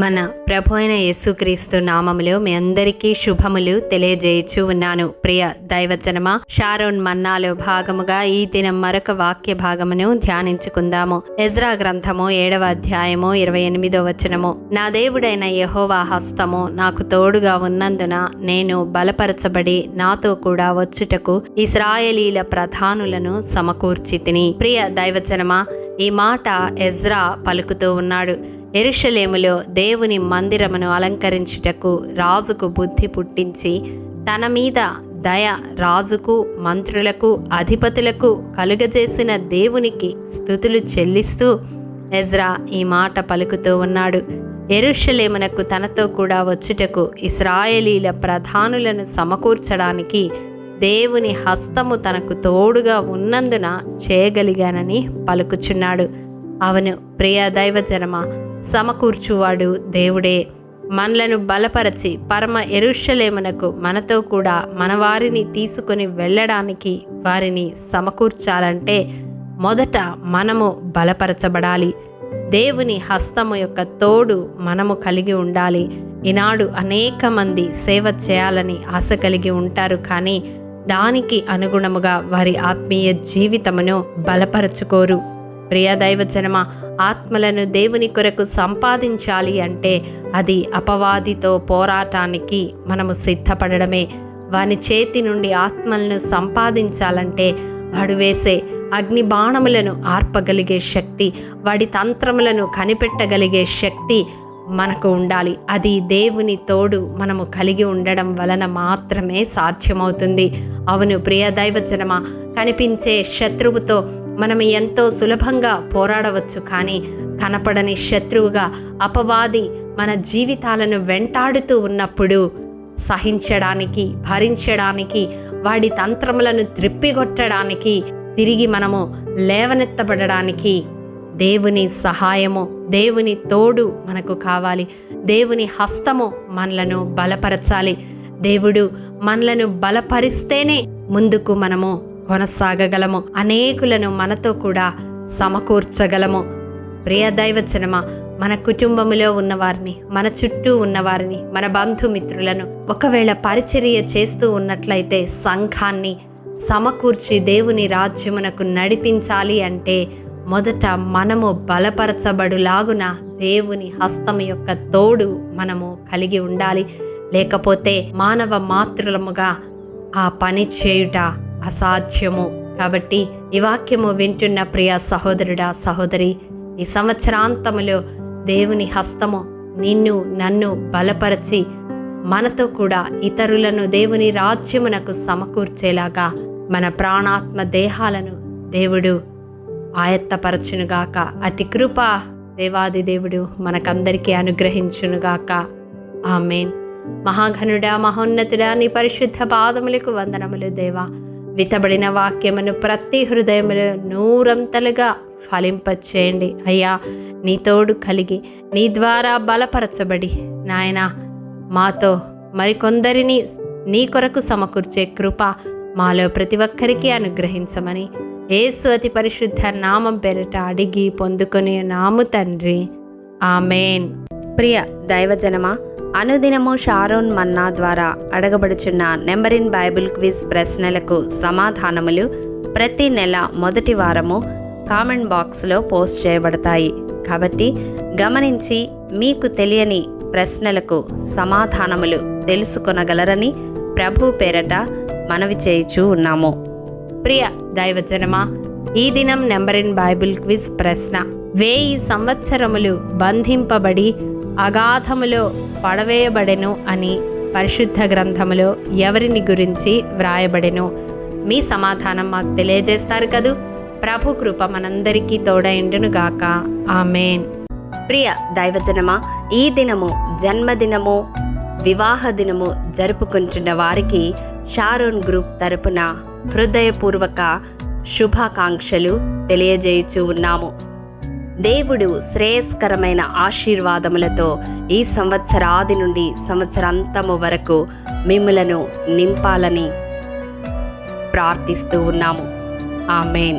మన ప్రభు అయిన యేసుక్రీస్తు నామములో మీ అందరికీ శుభములు తెలియజేయచూ ఉన్నాను. ప్రియ దైవజనమా షారోన్ మన్నాలో భాగముగా ఈ దినం మరొక వాక్య భాగమును ధ్యానించుకుందాము. ఎజ్రా గ్రంథము ఏడవ అధ్యాయము ఇరవై ఎనిమిదో వచనము. నా దేవుడైన యహోవా హస్తము నాకు తోడుగా ఉన్నందున నేను బలపరచబడి నాతో కూడా వచ్చుటకు ఇస్రాయేలీల ప్రధానులను సమకూర్చి తిని. ప్రియ దైవజనమా ఈ మాట ఎజ్రా పలుకుతూ ఉన్నాడు. ఎరుషలేములో దేవుని మందిరమును అలంకరించుటకు రాజుకు బుద్ధి పుట్టించి తన మీద దయ రాజుకు మంత్రులకు అధిపతులకు కలుగజేసిన దేవునికి స్థుతులు చెల్లిస్తూ ఎజ్రా ఈ మాట పలుకుతూ ఉన్నాడు. ఎరుషలేమునకు తనతో కూడా వచ్చుటకు ఇస్రాయేలీల ప్రధానులను సమకూర్చడానికి దేవుని హస్తము తనకు తోడుగా ఉన్నందున చేయగలిగానని పలుకుచున్నాడు. అవును ప్రియ దైవజనమా సమకూర్చువాడు దేవుడే. మనలను బలపరచి పరమ ఎరుషలేమునకు మనతో కూడా మన వారిని తీసుకుని వెళ్ళడానికి వారిని సమకూర్చాలంటే మొదట మనము బలపరచబడాలి. దేవుని హస్తము యొక్క తోడు మనము కలిగి ఉండాలి. ఈనాడు అనేక మంది సేవ చేయాలని ఆశ కలిగి ఉంటారు కానీ దానికి అనుగుణముగా వారి ఆత్మీయ జీవితమును బలపరచుకోరు. ప్రియ దైవజనమ ఆత్మలను దేవుని కొరకు సంపాదించాలి అంటే అది అపవాదితో పోరాటానికి మనము సిద్ధపడడమే. వాని చేతి నుండి ఆత్మలను సంపాదించాలంటే వాడు వేసే అగ్ని బాణములను ఆర్పగలిగే శక్తి వాడి తంత్రములను కనిపెట్టగలిగే శక్తి మనకు ఉండాలి. అది దేవుని తోడు మనము కలిగి ఉండడం వలన మాత్రమే సాధ్యమవుతుంది. అవును ప్రియ దైవజనమ కనిపించే శత్రువుతో మనం ఎంతో సులభంగా పోరాడవచ్చు కానీ కనపడని శత్రువుగా అపవాది మన జీవితాలను వెంటాడుతూ ఉన్నప్పుడు సహించడానికి భరించడానికి వాడి తంత్రములను త్రిప్పిగొట్టడానికి తిరిగి మనము లేవనెత్తబడడానికి దేవుని సహాయము దేవుని తోడు మనకు కావాలి. దేవుని హస్తము మనలను బలపరచాలి. దేవుడు మనలను బలపరిస్తేనే ముందుకు మనము కొనసాగగలము. అనేకులను మనతో కూడా సమకూర్చగలము. ప్రియ దైవచనమ మన కుటుంబములో ఉన్నవారిని మన చుట్టూ ఉన్నవారిని మన బంధుమిత్రులను ఒకవేళ పరిచర్య చేస్తూ ఉన్నట్లయితే సంఘాన్ని సమకూర్చి దేవుని రాజ్యమునకు నడిపించాలి అంటే మొదట మనము బలపరచబడులాగున దేవుని హస్తం యొక్క తోడు మనము కలిగి ఉండాలి. లేకపోతే మానవ మాతృలముగా ఆ పని చేయుట అసాధ్యము. కాబట్టి ఈ వాక్యము వింటున్న ప్రియ సహోదరుడా సహోదరి ఈ సంవత్సరాంతములో దేవుని హస్తము నిన్ను నన్ను బలపరచి మనతో కూడా ఇతరులను దేవుని రాజ్యమునకు సమకూర్చేలాగా మన ప్రాణాత్మ దేహాలను దేవుడు ఆయత్తపరచునుగాక. అతి కృప దేవాది దేవుడు మనకందరికీ అనుగ్రహించునుగాక. ఆమెన్. మహాఘనుడా మహోన్నతుడా నీ పరిశుద్ధ పాదములకు వందనములు దేవా. వితబడిన వాక్యమును ప్రతి హృదయములు నూరంతలుగా ఫలింపచేయండి. అయ్యా నీ తోడు కలిగి నీ ద్వారా బలపరచబడి నాయన మాతో మరికొందరిని నీ కొరకు సమకూర్చే కృప మాలో ప్రతి ఒక్కరికి అనుగ్రహించమని ఏసు అతి పరిశుద్ధ నామం పేరిట అడిగి పొందుకునే నాము తండ్రి. ఆమెన్. ప్రియ దైవజనమా అనుదినము షారోన్ మన్నా ద్వారా అడగబడుచున్న నెంబర్ ఇన్ బైబిల్ క్విజ్ ప్రశ్నలకు సమాధానములు ప్రతి నెల మొదటి వారము కామెంట్ బాక్స్లో పోస్ట్ చేయబడతాయి. కాబట్టి గమనించి మీకు తెలియని ప్రశ్నలకు సమాధానములు తెలుసుకొనగలరని ప్రభు పేరట మనవి చేయుచూ ఉన్నాము. ప్రియ దైవజనమా ఈ దినం నెంబర్ ఇన్ బైబిల్ క్విజ్ ప్రశ్న. వేయి సంవత్సరములు బంధింపబడి అగాధములో పడవేయబడెను అని పరిశుద్ధ గ్రంథములో ఎవరిని గురించి వ్రాయబడెను? మీ సమాధానం మాకు తెలియజేస్తారు కదూ. ప్రభు కృప మనందరికీ తోడైండునుగాక ఆమెన్. ప్రియ దైవజనమా ఈ దినము జన్మదినము వివాహ దినము జరుపుకుంటున్న వారికి షారోన్ గ్రూప్ తరపున హృదయపూర్వక శుభాకాంక్షలు తెలియజేయచూ ఉన్నాము. దేవుడు శ్రేయస్కరమైన ఆశీర్వాదములతో ఈ సంవత్సరాది నుండి సంవత్సరాంతము వరకు మిమ్మలను నింపాలని ప్రార్థిస్తూ ఉన్నాము. ఆమెన్.